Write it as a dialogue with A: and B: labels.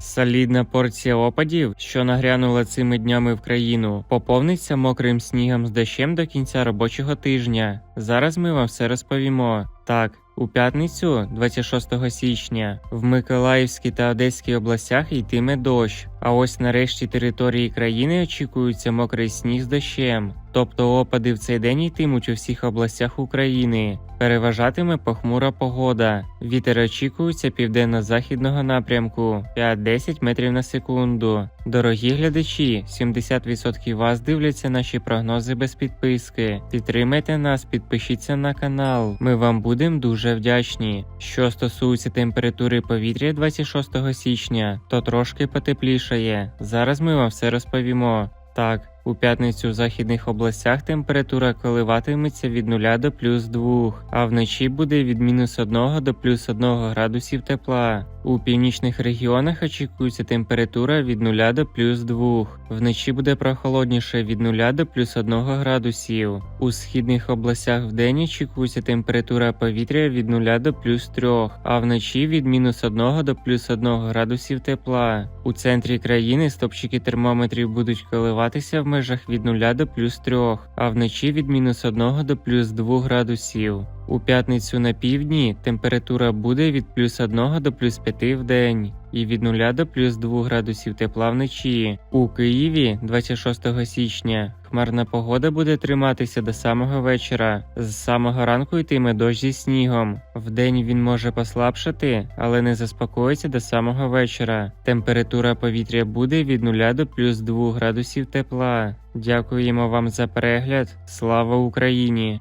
A: Солідна порція опадів, що нагрянула цими днями в країну, поповниться мокрим снігом з дощем до кінця робочого тижня. Зараз ми вам все розповімо. Так, у п'ятницю, 26 січня, в Миколаївській та Одеській областях йтиме дощ. А ось на решті території країни очікується мокрий сніг з дощем. Тобто опади в цей день йтимуть у всіх областях України. Переважатиме похмура погода. Вітер очікується південно-західного напрямку 5-10 метрів на секунду. Дорогі глядачі, 70% вас дивляться наші прогнози без підписки. Підтримайте нас, підпишіться на канал. Ми вам будемо дуже вдячні. Що стосується температури повітря 26 січня, то трошки потеплішає. Зараз ми вам все розповімо. Так, у п'ятницю в західних областях температура коливатиметься від 0 до плюс 2, а вночі буде від мінус 1 до плюс 1 градусів тепла. У північних регіонах очікується температура від 0 до плюс 2. Вночі буде прохолодніше від 0 до плюс 1 градусів. У східних областях вдень очікується температура повітря від 0 до плюс 3, а вночі від мінус 1 до плюс 1 градусів тепла. У центрі країни стопчики термометрів будуть коливатися в межах від 0 до плюс 3, а вночі від мінус 1 до плюс 2 градусів. У п'ятницю на півдні температура буде від плюс 1 до плюс 5 в день і від 0 до плюс 2 градусів тепла вночі. У Києві 26 січня хмарна погода буде триматися до самого вечора. З самого ранку йтиме дощ зі снігом. Вдень він може послабшати, але не заспокоїться до самого вечора. Температура повітря буде від 0 до плюс 2 градусів тепла. Дякуємо вам за перегляд. Слава Україні!